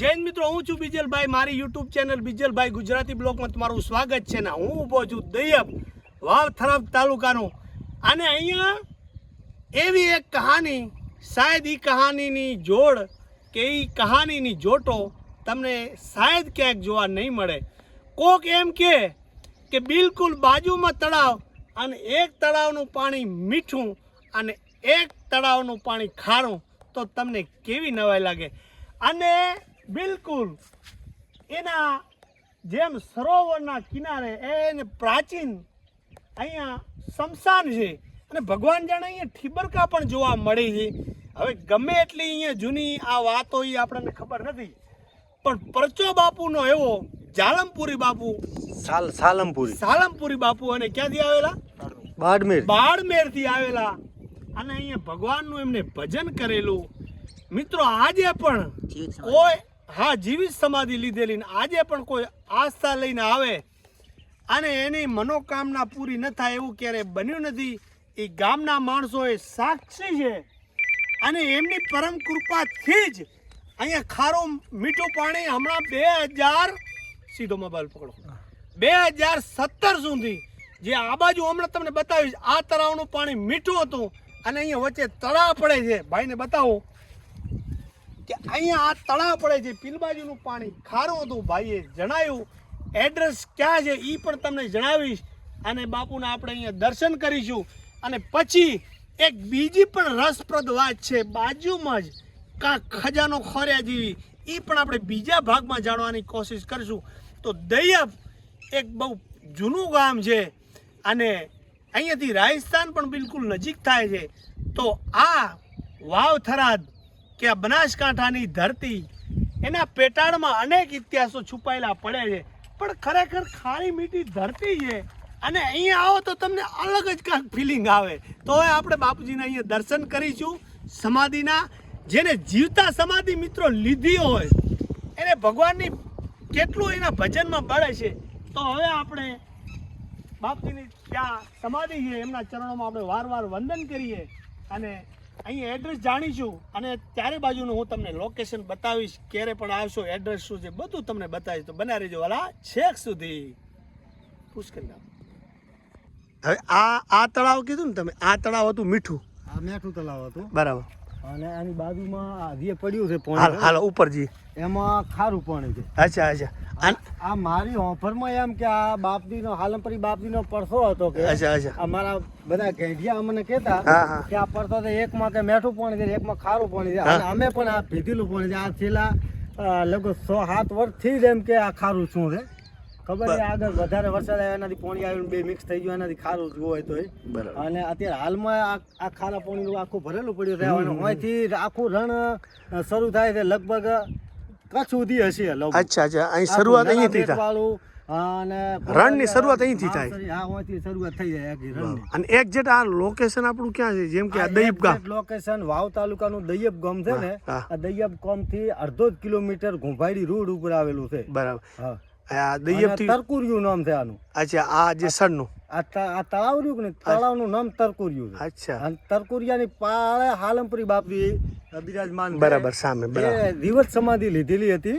જૈન મિત્રો, હું છું બીજલભાઈ. મારી યુટ્યુબ ચેનલ બીજલભાઈ ગુજરાતી બ્લોગમાં તમારું સ્વાગત છે ને હું ઊભો છું દૈયબ વાવ થરાદ તાલુકાનું. અને અહીંયા એવી એક કહાની શાયદ એ કહાનીની જોડ કે એ કહાનીની જોટો તમને શાયદ ક્યાંક જોવા નહીં મળે. કોક એમ કે કે બિલકુલ બાજુમાં તળાવ અને એક તળાવનું પાણી મીઠું અને એક તળાવનું પાણી ખારું. તો તમને કેવી નવાઈ લાગે? અને બિલકુલ. એના જેમ સરોવરના કિનારે એને પ્રાચીન અહીંયા શમશાન છે અને ભગવાન જાણે અહીંયા ઠીબરકા પણ જોવા મળે છે. હવે ગમે એટલી અહીંયા જૂની આ વાતો એ આપણને ખબર નથી. પણ પરચો બાપુનો એવો જાલમપુરી બાપુ. સાલ સાલમપુરી. સાલમપુરી બાપુ અને ક્યાંથી આવેલા? બાડમેર. બાડમેરથી આવેલા. અને અહીંયા ભગવાનનું એમને ભજન કરેલું. મિત્રો આજે પણ કોઈ હા જીવિત સમાધિ લીધેલી આજે પણ કોઈ આસ્થા લઈને આવે અને એની મનોકામના પૂરી ન થાય એવું ક્યારે બન્યું નથી. એ ગામના માણસો એ સાક્ષી છે. અને એમની પરમ કૃપાથી જ અહીંયા ખારું મીઠું પાણી હમણાં બે હજાર સીધો મોબાઈલ પકડો. બે હજાર સત્તર સુધી જે આ બાજુ હમણાં તમને બતાવીશ, આ તળાવનું પાણી મીઠું હતું અને અહીંયા વચ્ચે તળાવ પડે છે. ભાઈને બતાવો. અહીંયા આ તળાવ પડે છે, પીલબાજુનું પાણી. ખારું હતું, ભાઈએ જણાવ્યું, એડ્રેસ ક્યાં છે એ પણ તમને જણાવીશ અને બાપુના આપણે અહીંયા દર્શન કરીશું. અને પછી એક બીજી પણ રસપ્રદ વાત છે, બાજુમાં જ કાં ખજાનો ખોર્યા જેવી એ પણ આપણે બીજા ભાગમાં જાણવાની કોશિશ કરીશું. તો દૈયબ, એક બહુ જૂનું ગામ છે અને અહીંયાથી રાજસ્થાન પણ બિલકુલ નજીક થાય છે. તો આ વાવ થરાદ કે આ બનાસકાંઠાની ધરતી એના પેટાળમાં અનેક ઇતિહાસો છુપાયેલા પડે છે. પણ ખરેખર ખારી મીઠી ધરતી છે. અને અહીંયા આવો તો તમને અલગ જ કાંઈક ફિલિંગ આવે. તો હવે આપણે બાપુજીના અહીંયા દર્શન કરીશું. સમાધિના, જેને જીવતા સમાધિ મિત્રો લીધી હોય, એને ભગવાનની કેટલું એના ભજનમાં બળે છે. તો હવે આપણે બાપજીની ત્યાં સમાધિ છે. એમના ચરણોમાં આપણે વાર વાર વંદન કરીએ અને અહીં એડ્રેસ જાણીશું અને ત્યારે બાજુનું હું તમને લોકેશન બતાવીશ ક્યારે પણ આવશો એડ્રેસ શું છે બધું તમને બતાવીશ. તો બના રહેજો વાલા છેક સુધી. પુષ્કર ગામ હવે આ આ તળાવ કીધું ને તમે આ તળાવ હતું મીઠું. આ મીઠું તળાવ હતું. બરાબર. અને આની બાજુમાં આ જે પડ્યું છે પાણી હાલો ઉપરજી. એમાં ખારું પાણી છે. અચ્છા અચ્છા. આ મારી ઓફરમાં એમ કે આ બાપદીનો હાલમપરી બાપદીનો પરસો હતો કે અચ્છા અચ્છા. અમારા બધા ગેંઢિયા અમને કહેતા. કે આ પડતો તો એકમાં કે મેઠું પાણી છે એકમાં ખારું પાણી છે. અને અમે પણ આ પીધેલું પાણી છે. આ છેલ્લા લગભગ સો સાત વર્ષથી જ એમ કે આ ખારું શું છે. ખબર છે આગળ વધારે વરસાદ આવ્યો એનાથી પાણી આવ્યું બે મિક્સ થઈ ગયું એનાથી ખારું હોય તો અને અત્યારે હાલમાં આ ખારા પાણીનું આખું ભરેલું પડ્યું રહેવાનું. અહીંથી આખું રણ શરૂ થાય છે લગભગ કચ્છ સુધી હશે અચ્છા અચ્છા. અહીં શરૂઆત અહીંથી થાય. અને રણની શરૂઆત અહીંથી થાય. હા અહીંથી શરૂઆત થઈ જાય આખી રણની. અને એક્ઝેક્ટ આ લોકેશન આપણું ક્યાં છે? જેમ કે આ ગામ. લોકેશન વાવ તાલુકાનું દૈયબ ગામ છે ને. આ દૈયબ ગામથી અડધો જ કિલોમીટર ઘુંભાડી રોડ ઉપર આવેલું છે. બરાબર. હા. તરકુરિયું નામ છે આનું. અચ્છા આ જે સડનું આ તળાવ રહ્યું ને તળાવનું નામ તરકુરિયું અચ્છા. અને તરકુરિયાની પાળે હાલમપુરી બાપજી બિરાજમાન બરાબર સામે બરાબર. દિવસ સમાધિ લીધેલી હતી.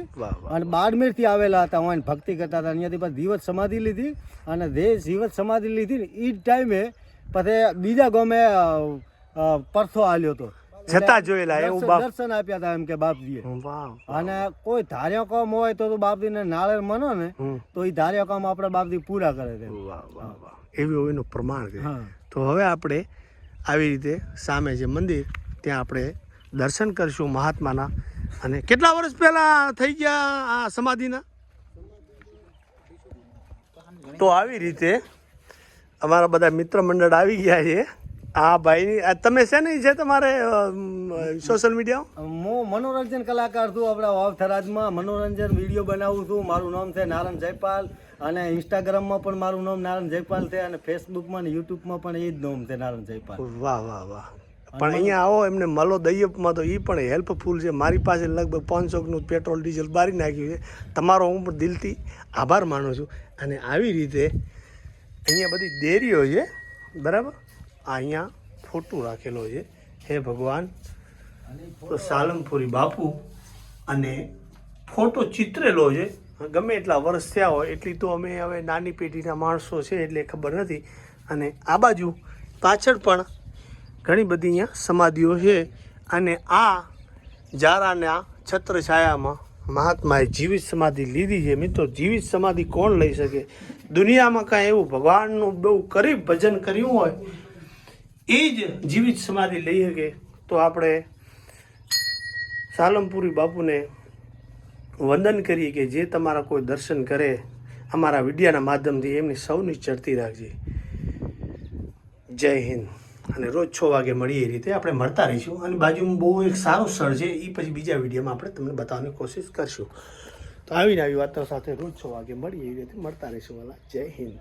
અને બાડમેરથી આવેલા હતા હું ભક્તિ કરતા હતા. અહીંયાથી પછી દિવસ સમાધિ લીધી અને જે દિવસ સમાધિ લીધી ને એ જ ટાઈમે પછી બીજા ગામે પરથો આવ્યો હતો. જતા જોયેલા એવું બાપ દર્શન આપ્યા હતા એમ કે બાપજીએ. અને કોઈ ધાર્યો કામ હોય તો બાપજીને નાળેર મનો ને. તો એ ધાર્યો કામ આપણે બાપજી પૂરા કરે છે વાહ વાહ વાહ. એવી એનું પ્રમાણ છે. તો હવે આપણે આવી રીતે સામે જે મંદિર ત્યાં આપણે દર્શન કરીશું મહાત્માના. અને કેટલા વર્ષ પહેલા થઈ ગયા આ સમાધિના? તો આવી રીતે અમારા બધા મિત્ર મંડળ આવી ગયા છે. આ ભાઈ. આ તમે છે ને છે તમારે સોશિયલ મીડિયા હું મનોરંજન કલાકાર છું આપણા વાવ થરાદમાં. મનોરંજન વીડિયો બનાવું છું. મારું નામ છે નારાયણ જયપાલ અને ઇન્સ્ટાગ્રામમાં પણ મારું નામ નારાયણ જયપાલ છે અને ફેસબુકમાં અને યુટ્યુબમાં પણ એ જ નામ છે નારાયણ જયપાલ. વાહ વાહ વાહ. પણ અહીંયા આવો એમને મલો દૈયપમાં તો એ પણ હેલ્પફુલ છે. મારી પાસે લગભગ પાંચસોનું પેટ્રોલ ડીઝલ બારી નાખ્યું છે. તમારો હું પણ દિલથી આભાર માનું છું. અને આવી રીતે અહીંયા બધી ડેરીઓ છે. બરાબર? અહીંયા ફોટો રાખેલો છે. હે ભગવાન, તો સાલમપુરી બાપુ અને ફોટો ચિતરેલો છે. ગમે એટલા વર્ષ થયા હોય, એટલી તો અમે હવે નાની પેઢીના માણસો છે એટલે ખબર નથી. અને આ બાજુ પાછળ પણ ઘણી બધી અહીંયા સમાધિઓ છે. અને આ જારાના છત્રછાયામાં મહાત્માએ જીવિત સમાધિ લીધી છે. મિત્રો, જીવિત સમાધિ કોણ લઈ શકે? દુનિયામાં કાંઈ એવું ભગવાનનું બહુ કરી ભજન કર્યું હોય એ જ જીવિત સમાધિ લઈ શકે તો આપણે સાલમપુરી બાપુને વંદન કરીએ કે જે તમારા કોઈ દર્શન કરે, અમારા વિડિયાના માધ્યમથી એમની સૌની ચડતી રાખજે. જય હિન્દ. અને રોજ છ વાગે મળીએ એ રીતે આપણે મળતા રહીશું. અને બાજુમાં બહુ એક સારું સ્થળ છે એ પછી બીજા વિડીયોમાં આપણે તમને બતાવવાની કોશિશ કરશું. તો આવીને આવી વાતો સાથે રોજ છ વાગે મળીએ એ રીતે મળતા રહીશું. વાલા જય હિન્દ.